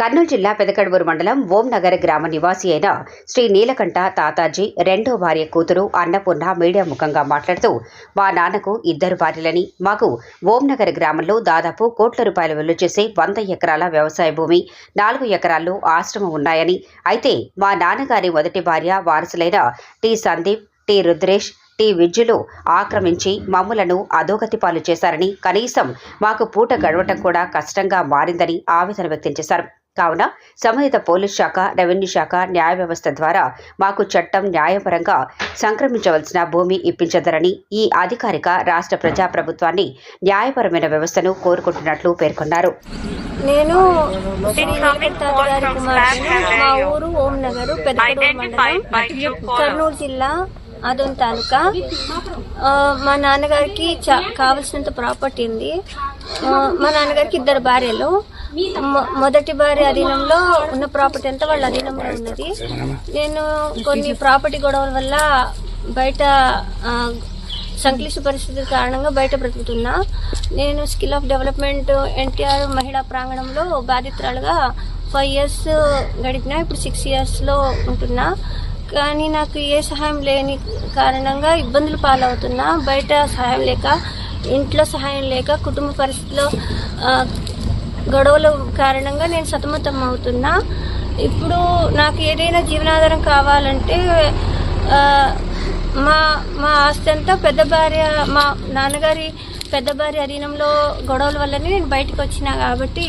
కర్నూలు జిల్లా పెదకడుబూరు మండలం ఓం నగర్ గ్రామ నివాసి అయిన శ్రీ నీలకంఠ తాతాజీ రెండో భార్య కూతురు అన్నపూర్ణ మీడియా ముఖంగా మాట్లాడుతూ మా నాన్నకు ఇద్దరు భార్యలని మాకు ఓం నగర్ గ్రామంలో దాదాపు కోట్ల రూపాయలు విలువ చేసే వంద ఎకరాల వ్యవసాయ భూమి నాలుగు ఎకరాల్లో ఆశ్రమం ఉన్నాయని అయితే మా నాన్నగారి మొదటి భార్య వారసులైన T Sandeep T Rudresh T విద్యులు ఆక్రమించి మమ్ములను అధోగతి పాలు చేశారని కనీసం మాకు పూట గడవటం కూడా కష్టంగా మారిందని ఆవేదన వ్యక్తం చేశారు. కావున సంబంధిత పోలీస్ శాఖ రెవెన్యూ శాఖ న్యాయ వ్యవస్థ ద్వారా మాకు చట్టం న్యాయపరంగా సంక్రమించవలసిన భూమి ఇప్పించదరని ఈ అధికారిక రాష్ట్ర ప్రజాప్రభుత్వాన్ని న్యాయపరమైన వ్యవస్థను కోరుకుంటున్నట్లు పేర్కొన్నారు. నేను మా ఊరు మండలం కర్నూలు జిల్లా అదొన్ తాలూకా. మా నాన్నగారికి చా- కావలసినంత ప్రాపర్టీ ఉంది. మా నాన్నగారికి ఇద్దరు భార్యలు. మొదటి భార్య అధీనంలో ఉన్న ప్రాపర్టీ అంతా వాళ్ళ అధీనంలో ఉన్నది. నేను కొన్ని ప్రాపర్టీ గొడవల వల్ల బయట సంక్లిష్ట పరిస్థితుల కారణంగా బయట బ్రతుకుతున్నా. నేను స్కిల్ ఆఫ్ డెవలప్మెంట్ ఎన్టీఆర్ మహిళా ప్రాంగణంలో బాధితురాలుగా ఫైవ్ ఇయర్స్ గడిపిన ఇప్పుడు సిక్స్ ఇయర్స్లో ఉంటున్నా. కానీ నాకు ఏ సహాయం లేని కారణంగా ఇబ్బందులు పాలవుతున్నా. బయట సహాయం లేక ఇంట్లో సహాయం లేక కుటుంబ పరిస్థితిలో గొడవల కారణంగా నేను సతమతం అవుతున్నా. ఇప్పుడు నాకు ఏదైనా జీవనాధారం కావాలంటే మా మా ఆస్తి అంతా పెద్ద భార్య మా నాన్నగారి పెద్ద భార్య అధీనంలో గొడవల వల్లనే నేను బయటకు వచ్చినా కాబట్టి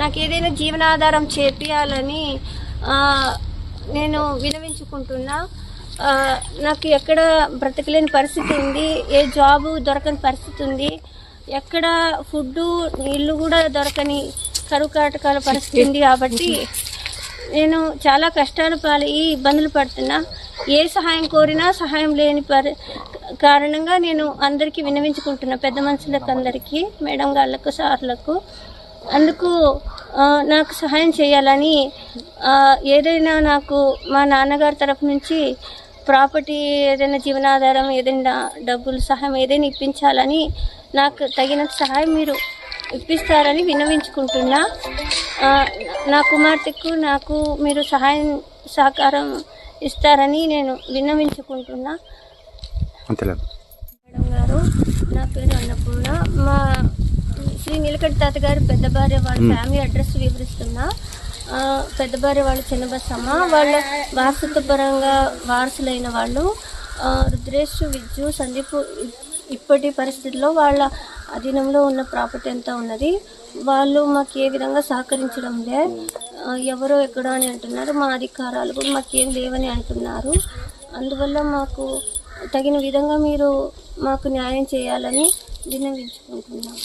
నాకు ఏదైనా జీవనాధారం చేపియాలని నేను వినవించుకుంటున్నా. నాకు ఎక్కడ బ్రతకలేని పరిస్థితి ఉంది ఏ జాబు దొరకని పరిస్థితి ఉంది. ఎక్కడ ఫుడ్ నీళ్ళు కూడా దొరకని కరువు కాటకాల పరిస్థితి ఉంది కాబట్టి నేను చాలా కష్టాలు ఈ ఇబ్బందులు పడుతున్నా. ఏ సహాయం కోరినా సహాయం లేని పరి కారణంగా నేను అందరికీ వినవించుకుంటున్నా పెద్ద మనుషులకు అందరికీ మేడం గాళ్ళకు సార్లకు. అందుకు నాకు సహాయం చేయాలని ఏదైనా నాకు మా నాన్నగారి తరఫు నుంచి ప్రాపర్టీ ఏదైనా జీవనాధారం ఏదైనా డబ్బులు సహాయం ఏదైనా ఇప్పించాలని నాకు తగినంత సహాయం మీరు ఇప్పిస్తారని విన్నవించుకుంటున్నా. నా కుమార్తెకు నాకు మీరు సహాయం సహకారం ఇస్తారని నేను విన్నవించుకుంటున్నా. మేడం గారు నా పేరు అన్నపూర్ణ. మా శ్రీ నీలకంఠ తాత గారి పెద్ద భార్య వాళ్ళ ఫ్యామిలీ అడ్రస్ వివరిస్తున్నా. పెద్ద భార్య వాళ్ళు చిన్నబసమ్మ వాళ్ళ వారసత్వ పరంగా వారసులైన వాళ్ళు రుద్రేష్ విజ్జు సందీప్ ఇప్పటి పరిస్థితుల్లో వాళ్ళ అధీనంలో ఉన్న ప్రాపర్టీ అంతా ఉన్నది. వాళ్ళు మాకు ఏ విధంగా సహకరించడం లే. ఎవరో ఎక్కడో అని అంటున్నారు. మా అధికారాలు కూడా మాకేం లేవని అంటున్నారు. అందువల్ల మాకు తగిన విధంగా మీరు మాకు న్యాయం చేయాలని విన్నవించుకుంటున్నాం.